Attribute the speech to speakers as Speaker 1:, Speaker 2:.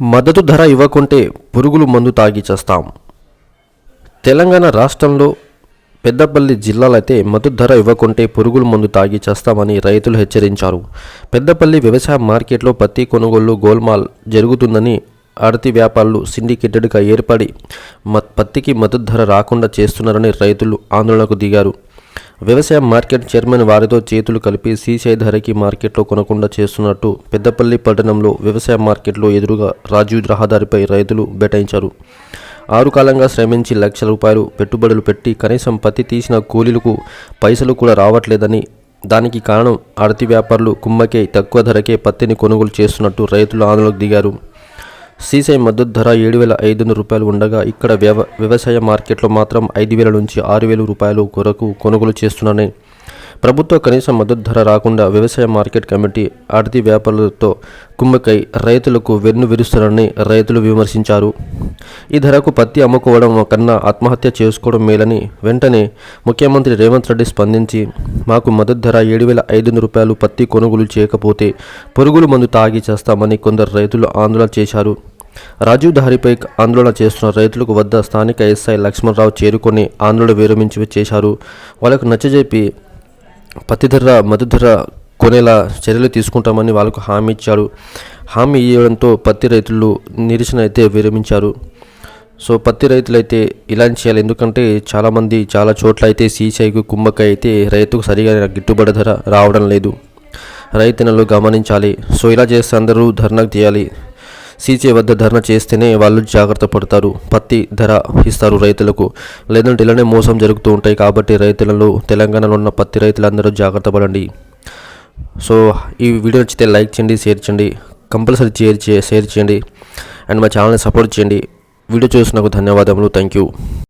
Speaker 1: మద్దతు ధర ఇవ్వకుంటే పురుగులు మందు తాగి చేస్తాం. తెలంగాణ రాష్ట్రంలో పెద్దపల్లి జిల్లాలైతే మద్దతు ధర ఇవ్వకుంటే పురుగుల మందు తాగి చేస్తామని రైతులు హెచ్చరించారు. పెద్దపల్లి వ్యవసాయ మార్కెట్లో పత్తి కొనుగోలు గోల్మాల్ జరుగుతుందని ఆడతి వ్యాపారులు సిండికేటెడ్గా ఏర్పడి మ పత్తికి మద్దతు ధర రాకుండా చేస్తున్నారని రైతులు ఆందోళనకు దిగారు. వ్యవసాయ మార్కెట్ చైర్మన్ వారితో చేతులు కలిపి సీసీఐ ధరకి మార్కెట్లో కొనకుండా చేస్తున్నట్టు పెద్దపల్లి పట్టణంలో వ్యవసాయ మార్కెట్లో ఎదురుగా రాజీవ్ రహదారిపై రైతులు బేటాయించారు. ఆరు కాలంగా శ్రమించి లక్షల రూపాయలు పెట్టుబడులు పెట్టి కనీసం పత్తి తీసిన కూలీలకు పైసలు కూడా రావట్లేదని దానికి కారణం అడతి వ్యాపారులు కుమ్మకే తక్కువ ధరకే పత్తిని కొనుగోలు చేస్తున్నట్టు రైతులు ఆందోళనకు దిగారు. సీసై మద్దతు ధర ఏడు వేల ఐదు వందల రూపాయలు ఉండగా ఇక్కడ వ్యవ వ్యవసాయ మార్కెట్లో మాత్రం ఐదు వేల నుంచి ఆరు వేల రూపాయలు కొరకు కొనుగోలు చేస్తున్నారని ప్రభుత్వ కనీస మద్దతు ధర రాకుండా వ్యవసాయ మార్కెట్ కమిటీ ఆడతి వ్యాపారులతో కుమ్మకై రైతులకు వెన్ను విరుస్తున్నారని రైతులు విమర్శించారు. ఈ ధరకు పత్తి అమ్ముకోవడం కన్నా ఆత్మహత్య చేసుకోవడం మేలని వెంటనే ముఖ్యమంత్రి రేవంత్ రెడ్డి స్పందించి మాకు మద్దతు ధర ఏడు వేల ఐదు వందల రూపాయలు పత్తి కొనుగోలు చేయకపోతే పురుగుల మందు తాగి చేస్తామని కొందరు రైతులు ఆందోళన చేశారు. రాజీవ్ ధారిపై ఆందోళన చేస్తున్న రైతులకు వద్ద స్థానిక ఎస్ఐ లక్ష్మణరావు చేరుకొని ఆందోళన విరమించి చేశారు. వాళ్ళకు నచ్చజెప్పి పత్తి ధర మద్దతు ధర కొనేలా చర్యలు తీసుకుంటామని వాళ్ళకు హామీ ఇచ్చారు హామీ ఇవ్వడంతో పత్తి రైతులు నిరసన అయితే విరమించారు. సో పత్తి రైతులైతే ఇలా చేయాలి ఎందుకంటే చాలామంది చాలా చోట్ల అయితే సీసీఐకు కుమ్మక్క అయితే రైతుకు సరిగా గిట్టుబడి ధర రావడం లేదు. రైతన్నలు గమనించాలి. సో ఇలా చేస్తే అందరూ ధర్నాకు తీయాలి. సీసీ వద్ద ధర్నా చేస్తేనే వాళ్ళు జాగ్రత్త పడతారు. పత్తి ధర ఇస్తారు రైతులకు. లేదంటే ఇలానే మోసం జరుగుతూ ఉంటాయి కాబట్టి రైతులలో తెలంగాణలో ఉన్న పత్తి రైతులందరూ జాగ్రత్త పడండి. సో ఈ వీడియో నచ్చితే లైక్ చేయండి షేర్ చేయండి కంపల్సరీ షేర్ చే షేర్ చేయండి అండ్ మా ఛానల్ని సపోర్ట్ చేయండి. వీడియో చూసినందుకు ధన్యవాదములు. Thank you